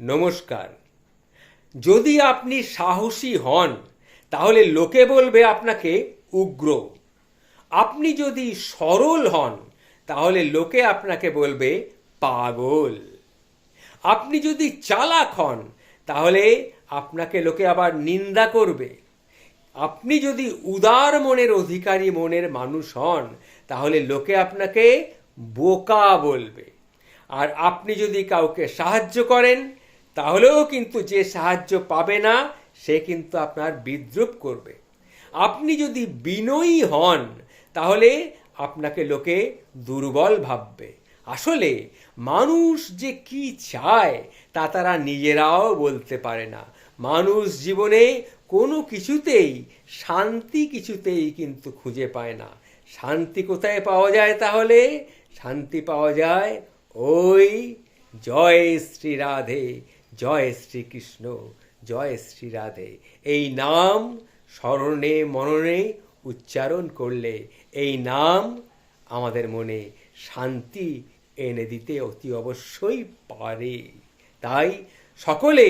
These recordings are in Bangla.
নমস্কার। যদি আপনি সাহসী হন, তাহলে লোকে বলবে আপনাকে উগ্র। আপনি যদি সরল হন, তাহলে লোকে আপনাকে বলবে পাগল। আপনি যদি চালাক হন, তাহলে আপনাকে লোকে আবার নিন্দা করবে। আপনি যদি উদার মনের অধিকারী মনের মানুষ হন, তাহলে লোকে আপনাকে বোকা বলবে। আর আপনি যদি কাউকে সাহায্য করেন তাহলেও কিন্তু যে সাহায্য পাবে না, সে কিন্তু আপনার বিদ্রুপ করবে। আপনি যদি বিনয়ী হন, তাহলে আপনাকে লোকে দুর্বল ভাববে। আসলে মানুষ যে কি চায়, তা তারা নিজেরাও বলতে পারে না। মানুষ জীবনে কোনো কিছুতেই, শান্তি কিছুতেই কিন্তু খুঁজে পায় না। শান্তি কোথায় পাওয়া যায় তাহলে? শান্তি পাওয়া যায় ওই জয় শ্রী রাধে জয় শ্রীকৃষ্ণ, জয় শ্রী রাধে এই নাম স্মরণে, মননে উচ্চারণ করলে এই নাম আমাদের মনে শান্তি এনে দিতে অতি অবশ্যই পারে। তাই সকলে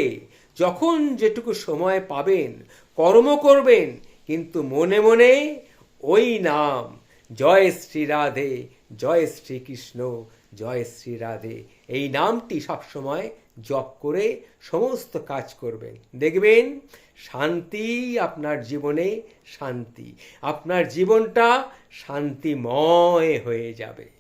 যখন যেটুকু সময় পাবেন, কর্ম করবেন, কিন্তু মনে মনে ওই নাম জয় শ্রী রাধে, জয় শ্রীকৃষ্ণ জয় শ্রী রাধে। এই নামটি সবসময় জপ করে সমস্ত কাজ করবেন। দেখবেন, শান্তি আপনার জীবনে শান্তি। আপনার জীবনটা শান্তিময় হয়ে যাবে।